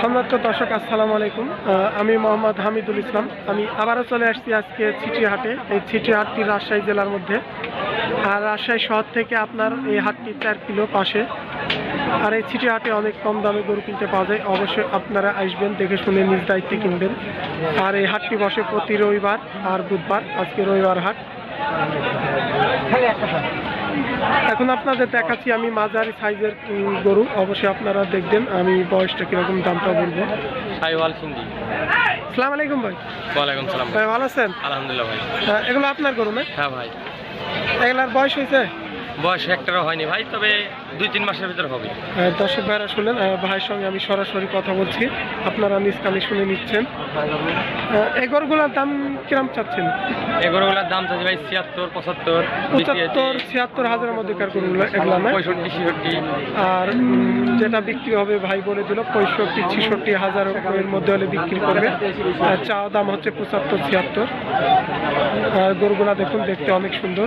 সম্মানিত দর্শক, আসসালামু আলাইকুম। আমি মোহাম্মদ হামিদুল ইসলাম। আমি আবারও চলে আসছি আজকে ছিটি হাটে এই ছিটি হাটটি রাজশাহী জেলার মধ্যে। আর রাজশাহী শহর থেকে আপনার এই হাটটি চার কিলো পাশে। আর এই ছিটি হাটে অনেক কম দামে গরু কিনতে পাওয়া যায়। অবশ্যই আপনারা আসবেন, দেখে শুনে নিজ দায়িত্বে কিনবেন। আর এই হাটটি বসে প্রতি রবিবার আর বুধবার, আজকে রবিবার হাট। এখন আপনাদের দেখাচ্ছি আমি মাঝারি সাইজের গরু। অবশ্যই আপনারা দেখবেন আমি বয়সটা কীরকম দামটা বলব। সাইওয়াল সিন্ধি। সালাম আলাইকুম ভাই। ওয়ালাইকুম সালাম। ভাই ভালো আছেন? আলহামদুলিল্লাহ ভাই। এগুলো আপনার গরু না? হ্যাঁ ভাই। এগুলার বয়স হয়েছে? বয়স একটারও হয়নি ভাই তবে দুই তিন মাসের ভিতর হবে। দর্শক ভাইরা শুনলেন ভাইয়ের সঙ্গে আমি সরাসরি কথা বলছি। আপনারা নিজ কানে শুনে নিচ্ছেন। আহ, এই গরুগুলোর দাম কিরম চাচ্ছেন? এগুলোগুলোর দাম চাচ্ছি ভাই ছিয়াত্তর পঁচাত্তর পঁচাত্তর ছিয়াত্তর হাজারের গরুগুলো এগুলো না? পঁয়ষট্টি ছিষট্টি। আর যেটা বিক্রি হবে ভাই বলে দিল পঁয়ষট্টি ছিষট্টি হাজার এর মধ্যে হলে বিক্রি করবে। আর চা দাম হচ্ছে পঁচাত্তর ছিয়াত্তর। আর গরুগুলা দেখুন দেখতে অনেক সুন্দর।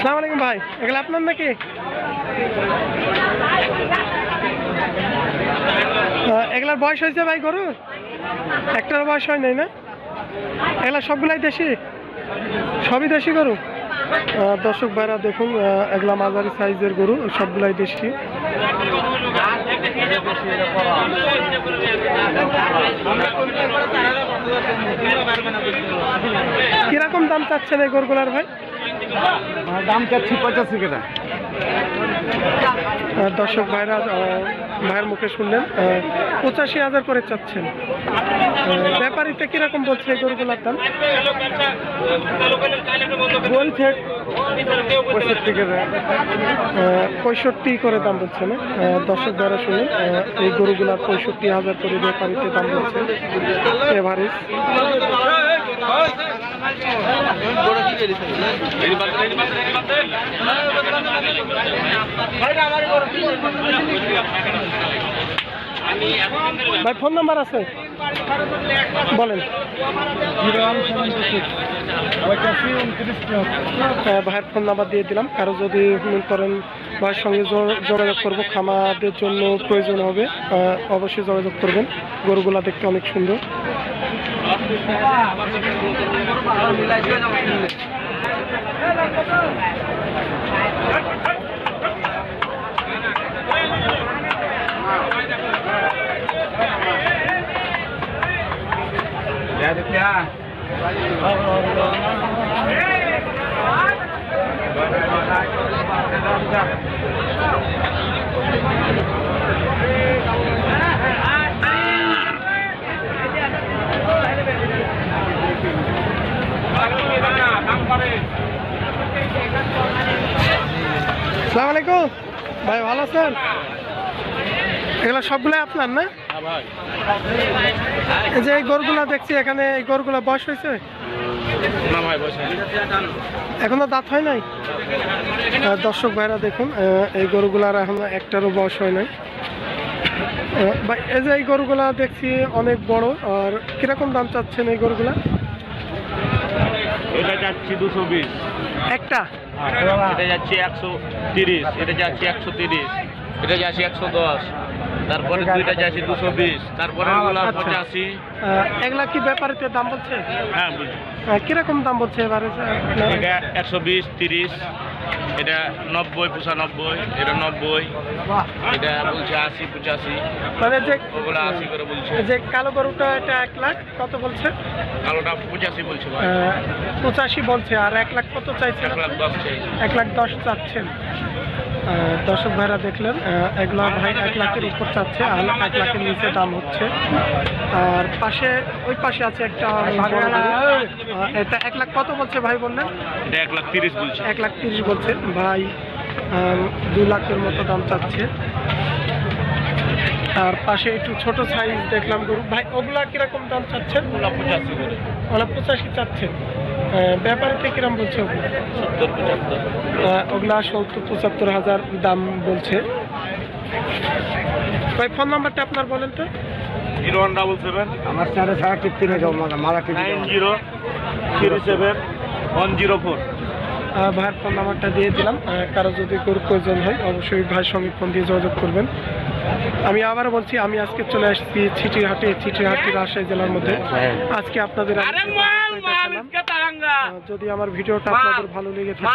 সালাম আলাইকুম ভাই, এগুলো আপনার নাকি? এগুলার বয়স হয়েছে ভাই গরু? একটার বয়স হয় নাই না? এগুলা সবগুলাই দেশি? সবই দেশি গরু? দর্শক ভাইরা দেখুন এগুলা মাঝারি সাইজের গরু, সবগুলাই দেশি। কীরকম দাম চাচ্ছেন এই গোরগোলার ভাই? দাম চাচ্ছি পঁচাশি আহ, দর্শক ভাইরা ভাইয়ের মুখে শুনলেন পঁচাশি হাজার করে চাচ্ছেন। আহ, ব্যাপারীতে কীরকম বলছে এই গরুগুলার দাম? বলছে পঁয়ষট্টি আহ, পঁয়ষট্টি করে দাম বলছে না? দর্শক ভাইরা শুনলেন এই গরুগুলার পঁয়ষট্টি হাজার করে ব্যাপারীতে দাম বলছে। এভারেজ। ভাই ফোন নাম্বার আছে? বলেন। হ্যাঁ, ভাইয়ের ফোন নাম্বার দিয়ে দিলাম। কারও যদি করেন ভাইয়ের সঙ্গে যোগাযোগ করব। খামাদের জন্য প্রয়োজন হবে। অবশ্যই যোগাযোগ করবেন। গরুগুলা দেখতে অনেক সুন্দর। সালাম আলাইকুম ভাই ভালো আছেন এগুলো সবগুলাই আপনার না? এই যে এই গরুগুলা দেখছি এখানে এই গরুগুলা বয়স হয়েছে? না ভাই এখনও দাঁত হয় নাই? দর্শক ভাইরা দেখুন এই গরুগুলার এখনও একটারও বয়স হয় নাই। ভাই এই যে এই গরুগুলা দেখছি অনেক বড় আর কীরকম দাম চাচ্ছেন এই গরুগুলা? এটা যাচ্ছি দুশো বিশ। একটা? এটা যাচ্ছে একশো তিরিশ এটা যাচ্ছে একশো তিরিশ এটা যাচ্ছে একশো দশ। তারপরে দুইটা যাচ্ছে দুশো বিশ তারপরে ওগুলা আচ্ছা। পঁচাশি। আহ, এগুলা কি ব্যাপারিতে দাম বলছে? হ্যাঁ কীরকম দাম বলছে এবারে? এটা একশো বিশ তিরিশ এটা নব্বই পঁচানব্বই এটা নব্বই এটা বলছে আশি পঁচাশি। মানে যে ওগুলো আশি করে বলছে। যে কালো গরুটা এটা এক লাখ কত বলছে? কালোটা পঁচাশি বলছে পঁচাশি বলছে আর এক লাখ কত চাইছেন এক লাখ দশ চাই এক লাখ দশ চাচ্ছেন। দর্শক ভাইরা দেখলেন আহ, এগুলো ভাই এক লাখের উপর চাচ্ছে আর এক লাখের নিচে দাম হচ্ছে। আর পাশে ওই পাশে আছে একটা এটা এক লাখ কত বলছে ভাই বললেন? এক লাখ তিরিশ বলছে। এক লাখ তিরিশ বলছে। ভাই দুই লাখের মতো দাম চাচ্ছে। আর পাশে একটু ছোট সাইজ দেখলাম গরু। ভাই ওগুলা কীরকম দাম চাচ্ছেন? পঁচাশি করে। পঁচাশি চাচ্ছেন? ব্যাপারিতে কিরম বলছে? ওগুলো সত্তর ওগুলা সত্তর পঁচাত্তর হাজার দাম বলছে। ভাই ফোন নাম্বারটা আপনার বলেন তো। Zero one double seven. আমার সাড়ে সাড়ে তিন হাজার মালা nine zero three seven one zero four. ভাইয়ের ফোন নাম্বারটা দিয়ে দিলাম। কারও যদি গরু প্রয়োজন হয় অবশ্যই ভাইয়ের সঙ্গে ফোন দিয়ে যোগাযোগ করবেন। আমি আবার বলছি আমি আজকে চলে আসছি চিটিহাটে ছিটিহাটি রাজশাহী জেলার মধ্যে। আজকে আপনাদের যদি আমার ভিডিওটা আপনাদের ভালো লেগে থাকে